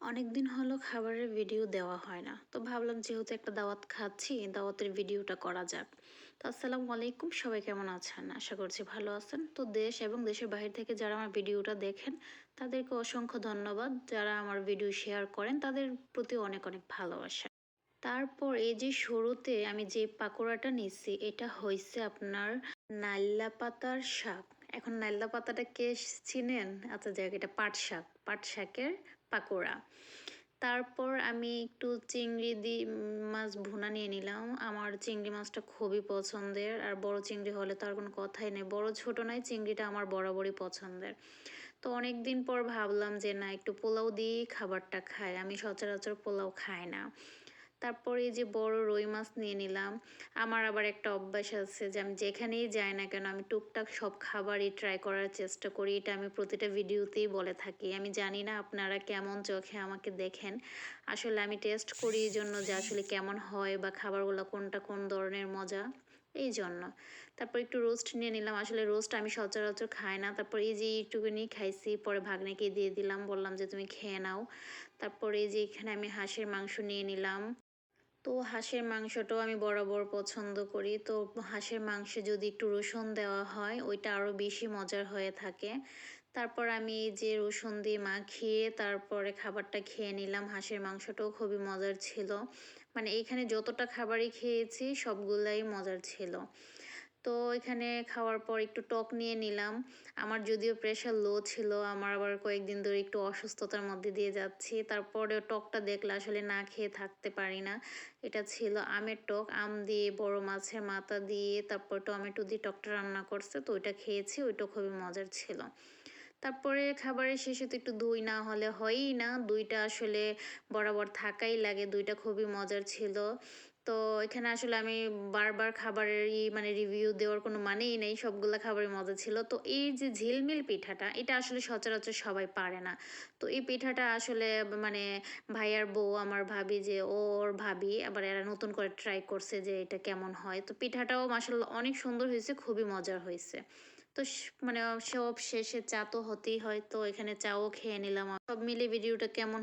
অনেক দিন হলো খাবারের ভিডিও দেওয়া হয় না। তো ভাবলাম যেহেতু একটা দাওয়াত খাচ্ছি, দাওয়াতের ভিডিওটা করা যাক। তো আসসালামু আলাইকুম, সবাই কেমন আছেন? আশা করছি ভালো আছেন। তো দেশ এবং দেশের বাইরে থেকে যারা আমার ভিডিওটা দেখেন, তাদেরকে অসংখ্য ধন্যবাদ। যারা আমার ভিডিও শেয়ার করেন, তাদের প্রতি অনেক অনেক ভালোবাসা। তারপর এই যে শুরুতে আমি যে পাকোড়াটা নিচ্ছি, এটা হয়েছে আপনার নাল্লা পাতার শাক। এখন নাল্লা পাতাটা কে চিনেন? আচ্ছা যাক, এটা পাট শাক। পাট শাকের পাকোড়া। তারপর আমি একটু চিংড়ি দি, মাছ ভুনা নিয়ে নিলাম। আমার চিংড়ি মাছটা খুবই পছন্দের, আর বড় চিংড়ি হলে তো আর কোনো কথাই নেই। বড় ছোট নয়, চিংড়িটা আমার বরাবরই পছন্দের। তো অনেক দিন পর ভাবলাম যে না, একটু পোলাও দিয়েই খাবারটা খাই। আমি সচরাচর পোলাও খাই না। তারপরে এই যে বড় রুই মাছ নিয়ে নিলাম। আমার আবার একটা অভ্যাস আছে যে আমি যেখানেই যাই না কেন আমি টুকটাক সব খাবারই ট্রাই করার চেষ্টা করি। এটা আমি প্রতিটা ভিডিওতেই বলে থাকি। আমি জানি না আপনারা কেমন চোখে আমাকে দেখেন। আসলে আমি টেস্ট করি এই জন্য যে আসলে কেমন হয় বা খাবারগুলো কোনটা কোন ধরনের মজা, এই জন্য। তারপর একটু রোস্ট নিয়ে নিলাম। আসলে রোস্ট আমি সচরাচর খাই না। তারপর এই যে এইটুকুনি খাইছি, পরে ভাগ্নেকে দিয়ে দিলাম। বললাম যে তুমি খেয়ে নাও। তারপর এই যে এখানে আমি হাঁসের মাংস নিয়ে নিলাম। তো হাঁসের মাংসটাও আমি বরাবর পছন্দ করি। তো হাঁসের মাংসে যদি একটু রসুন দেওয়া হয়, ওইটা আরও বেশি মজার হয়ে থাকে। তারপর আমি যে রসুন দিয়ে মাখিয়ে তারপরে খাবারটা খেয়ে নিলাম। হাঁসের মাংসটাও খুবই মজার ছিল। মানে এখানে যতটা খাবারই খেয়েছি, সবগুলাই মজার ছিল। তো এখানে খাওয়ার পর একটু টক নিয়ে নিলাম। আমার যদিও প্রেশার লো ছিল, আমার আবার কয়েকদিন ধরে একটু অসুস্থতার মধ্যে দিয়ে যাচ্ছি। তারপরে টকটা দেখলে আসলে না খেয়ে থাকতে পারি না। এটা ছিল আমের টক, আম দিয়ে, বড় মাছের মাথা দিয়ে, তারপর টমেটো দিয়ে টকটা রান্না করছে, তো ওইটা খেয়েছি, ওইটা খুবই মজার ছিল। তারপরে খাবারের শেষে তো একটু দই না হলে হয়ই না। দুইটা আসলে বরাবর থাকাই লাগে, দুইটা খুবই মজার ছিল। তো এখানে আসলে আমি বারবার খাবারেরই মানে রিভিউ দেওয়ার কোনো মানেই নেই, সবগুলো খাবারই মজা ছিল। তো এই যে ঝিলমিল পিঠাটা, এটা আসলে সচরাচর সবাই পারে না। তো এই পিঠাটা আসলে মানে ভাইয়ার বউ, আমার ভাবি যে ওর ভাবি, আবার এরা নতুন করে ট্রাই করছে যে এটা কেমন হয়। তো পিঠাটাও মাসাল্লাহ অনেক সুন্দর হয়েছে, খুবই মজার হয়েছে। তো মানে সব শেষে চা তো হতেই হয়, তো এখানে চাও খেয়ে নিলাম। সব মিলে ভিডিওটা কেমন